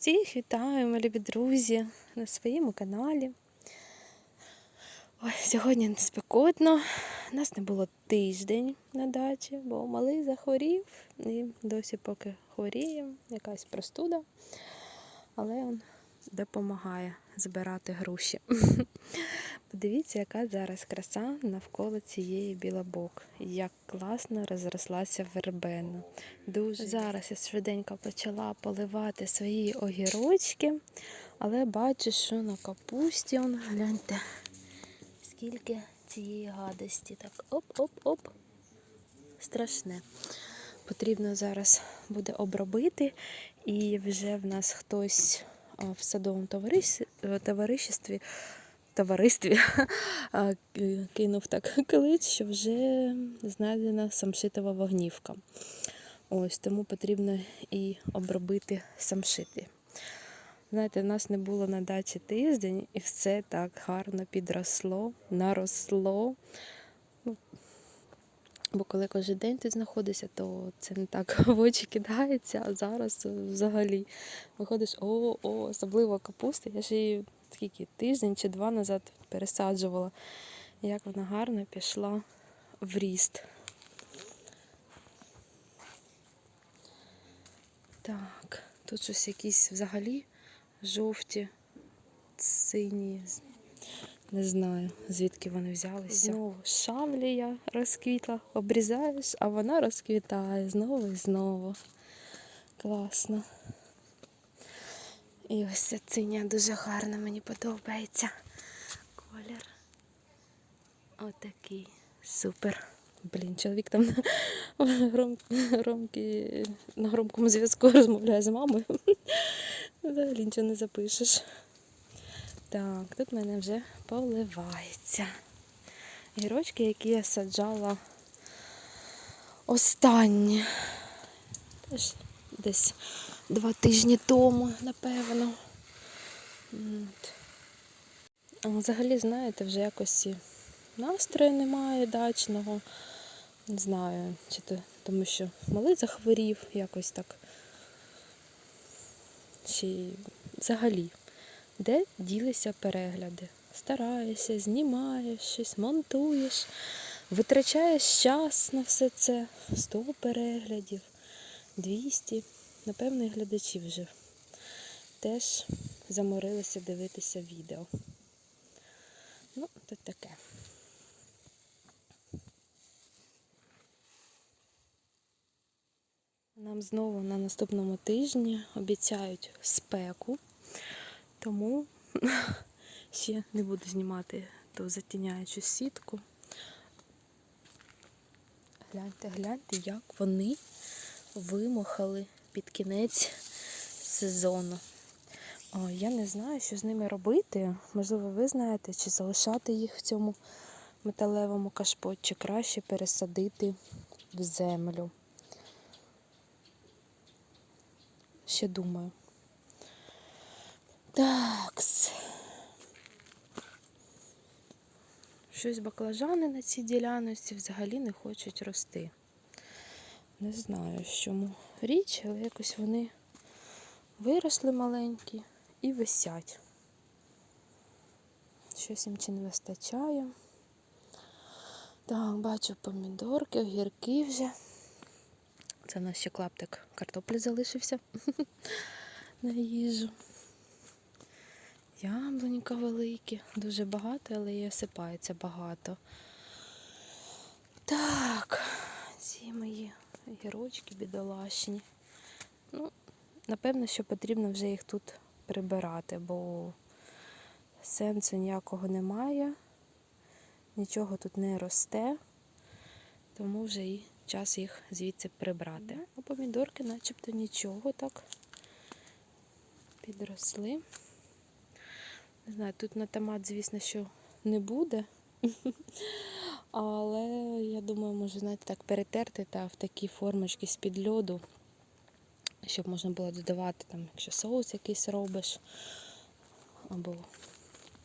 Всіх вітаю, мої друзі, на своєму каналі. Ой, сьогодні спекотно. У Нас не було тиждень на дачі, бо малий захворів і досі поки хворіє, якась простуда. Але він допомагає збирати груші. Подивіться, яка зараз краса навколо цієї білобок. Як класно розрослася вербена. Дуже зараз я швиденько почала поливати свої огірочки, але бачу, що на капусті, он, гляньте, скільки цієї гадості. Так, оп-оп-оп. Страшне. Потрібно зараз буде обробити, і вже в нас хтось в садовому товариші- товаришестві, товаристві кинув так клич, що вже знайдена самшитова вогнівка. Ось тому потрібно і обробити самшити. Знаєте, в нас не було на дачі тиждень, і все так гарно підросло, наросло. Ну, Бо коли кожен день ти знаходишся, то це не так в очі кидається, а зараз взагалі виходиш, о, о, особливо капуста. Я ж її скільки тиждень чи два назад пересаджувала. Як вона гарно пішла в ріст. Так, тут щось якісь взагалі жовті, сині. Не знаю, звідки вони взялися. Знову шавлія розквітла, обрізаєш, а вона розквітає знову і знову. Класно. І ось ця циня дуже гарна, мені подобається. Колір. Отакий. Супер. Блін, чоловік там на, гром... громкі... на громкому зв'язку розмовляє з мамою. Взагалі нічого не запишеш. Так, тут в мене вже поливається. Гірочки, які я саджала останні. Теж десь два тижні тому, напевно. А взагалі, знаєте, вже якось настрою немає дачного. Не знаю, чи то тому що малий захворів якось так. Чи взагалі, де ділися перегляди? Стараєшся, знімаєш щось, монтуєш, витрачаєш час на все це. 100 переглядів, 200. Напевно, і глядачі вже теж заморилися дивитися відео. Ну, тут таке. Нам знову на наступному тижні обіцяють спеку, тому ще не буду знімати ту затіняючу сітку. Гляньте, гляньте, як вони вимахали під кінець сезону. Я не знаю, що з ними робити. Можливо, ви знаєте, чи залишати їх в цьому металевому кашпо, чи краще пересадити в землю. Ще думаю. Такс. Щось баклажани на цій діляночці взагалі не хочуть рости. Не знаю, в чому річ, але якось вони виросли маленькі і висять. Щось їм чи не вистачає. Так, бачу помідорки, огірки вже. Це в нас ще клаптик картоплі залишився на їжу. Яблунька великі, дуже багато, але і осипається багато. Так, ці мої гірочки бідолашні. Ну, напевно, що потрібно вже їх тут прибирати, бо сенсу ніякого немає, нічого тут не росте, тому вже і час їх звідси прибрати. А помідорки начебто нічого так підросли. Не знаю, тут на томат, звісно, що не буде. Але я думаю, може, знаєте, так перетерти та в такі формочки з-під льоду, щоб можна було додавати, там, якщо соус якийсь робиш, або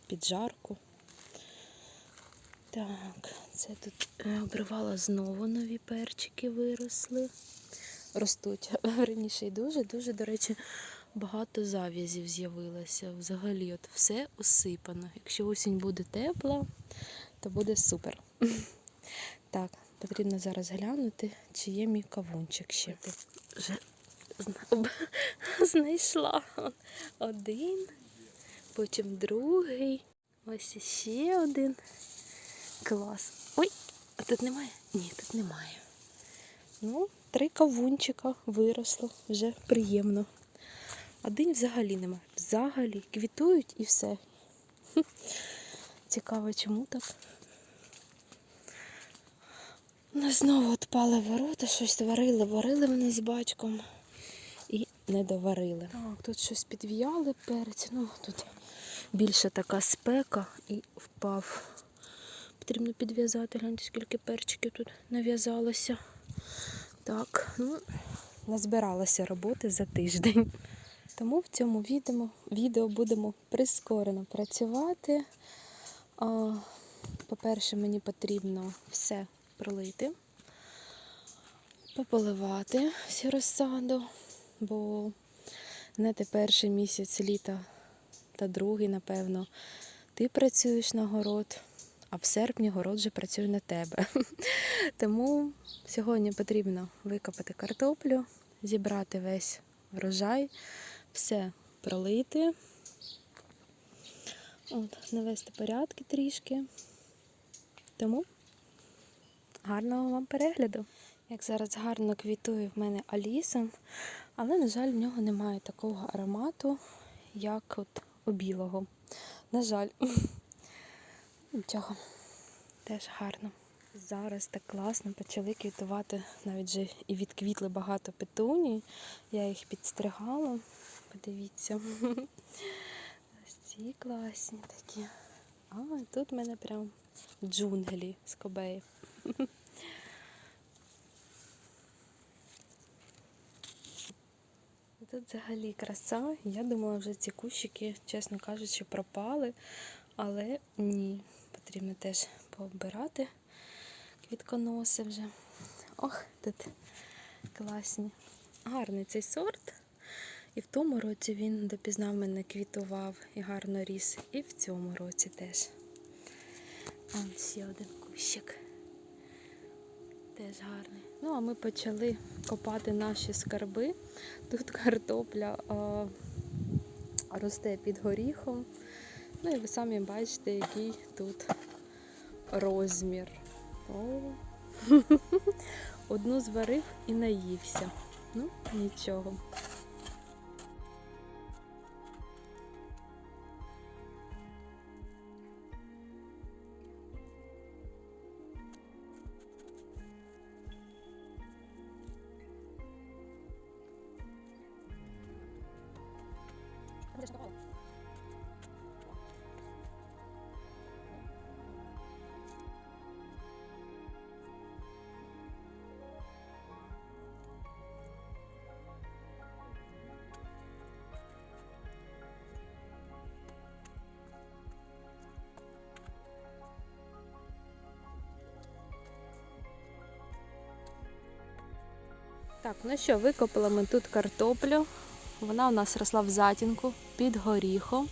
піджарку. Так, це тут е, обривала знову нові перчики виросли. Ростуть раніше і дуже-дуже, до речі, багато зав'язів з'явилося. Взагалі, от все осипано. Якщо осінь буде тепла, то буде супер. Так, потрібно зараз глянути, чи є мій кавунчик ще. Вже знайшла один, потім другий. Ось ще один. Клас. Ой, а тут немає? Ні, тут немає. Ну, три кавунчика виросло, вже приємно. Один взагалі немає. Взагалі квітують і все. Цікаво, чому так? Ну, знову відпали ворота, щось варили, варили вони з батьком і не доварили. Так, тут щось підв'яли перець. Ну, тут більше така спека і впав. Потрібно підв'язати, гляньте, скільки перчиків тут нав'язалося. Так, ну, назбиралася роботи за тиждень. Тому в цьому відео, відео будемо прискорено працювати. По-перше, мені потрібно все пролити, пополивати всю розсаду, бо не те перший місяць літа та другий, напевно, ти працюєш на город, а в серпні город вже працює на тебе. Тому сьогодні потрібно викопати картоплю, зібрати весь врожай, все пролити, от, навести порядки трішки. Тому гарного вам перегляду. Як зараз гарно квітує в мене Аліса, але, на жаль, в нього немає такого аромату, як от у білого. На жаль, нічого, теж гарно. Зараз так класно почали квітувати, навіть вже і відквітли багато петуній. Я їх підстригала. Подивіться. Ось ці класні такі. А, тут в мене прям джунглі з кобеї. Тут взагалі краса. Я думала, вже ці кущики, чесно кажучи, пропали, але ні. Потрібно теж пообирати квітконоси вже. Ох, тут класні. Гарний цей сорт. І в тому році він допізна в мене квітував і гарно ріс. І в цьому році теж. А ще один кущик. Теж гарний. Ну, а ми почали копати наші скарби. Тут картопля а, росте під горіхом. Ну і ви самі бачите, який тут розмір. О. Одну зварив і наївся. Ну, нічого. Так, ну що, викопали ми тут картоплю. Вона у нас росла в затінку під горіхом.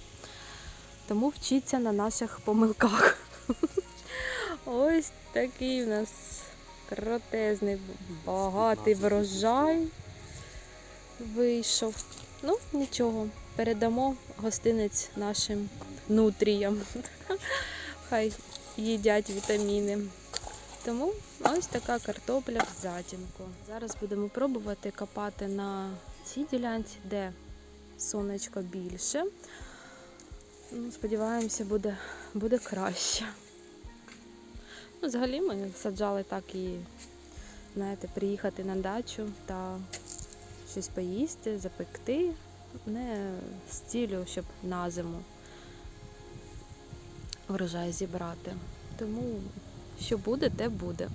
Тому вчиться на наших помилках. Ось такий у нас кротезний, багатий врожай вийшов. Ну, нічого, передамо гостинець нашим нутріям. Хай їдять вітаміни. Тому ось така картопля в затінку. Зараз будемо пробувати копати на цій ділянці, де сонечко більше. Ну, Сподіваємося, буде, буде краще. Ну, взагалі ми саджали так і, знаєте, приїхати на дачу та щось поїсти, запекти, не з цілею, щоб на зиму врожай зібрати. Тому що буде, те буде.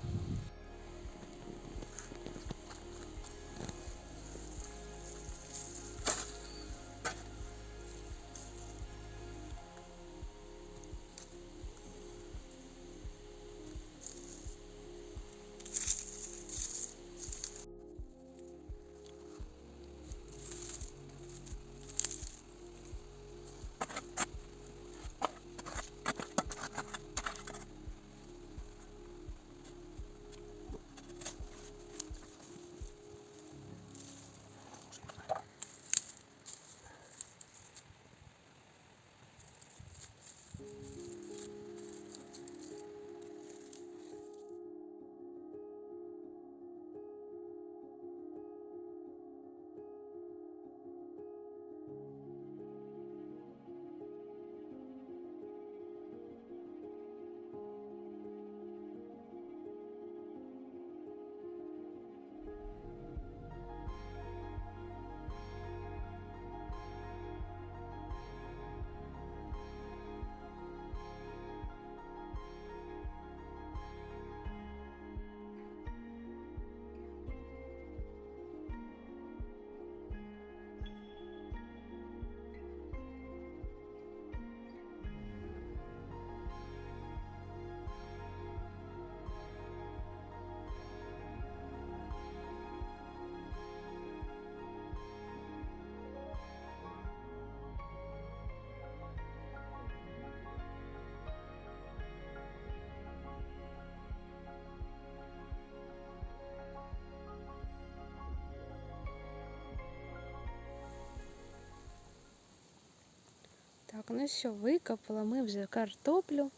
Так, ну що, викопали ми вже картоплю.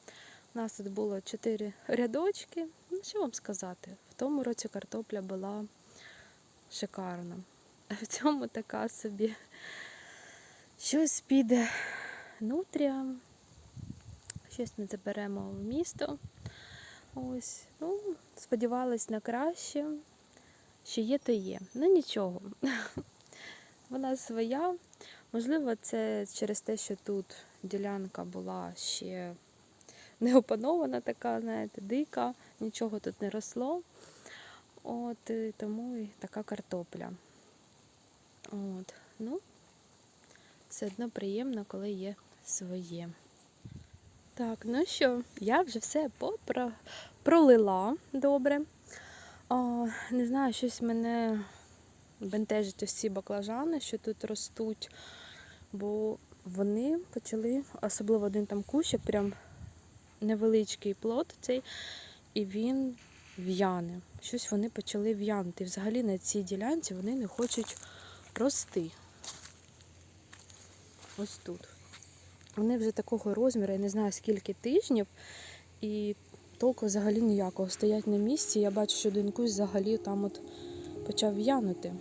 У нас тут було 4 рядочки. Ну, що вам сказати? В тому році картопля була шикарна. А в цьому така собі щось піде нутрія. Щось ми заберемо в місто. Ось. Ну, сподівалась на краще. Що є, то є. Ну нічого. Вона своя. Можливо, це через те, що тут ділянка була ще не опанована, така, знаєте, дика, нічого тут не росло. От, і тому і така картопля. От, ну, все одно приємно, коли є своє. Так, ну що, я вже все попро... пролила добре. О, не знаю, щось мене бентежить ось ці баклажани, що тут ростуть, бо вони почали, особливо один там кущик, прям невеличкий плод цей, і він в'яне. Щось вони почали в'янути. Взагалі на цій ділянці вони не хочуть рости. Ось тут. Вони вже такого розміру, я не знаю скільки тижнів, і толку взагалі ніякого. Стоять на місці. Я бачу, що один кущ взагалі там от почав в'янути.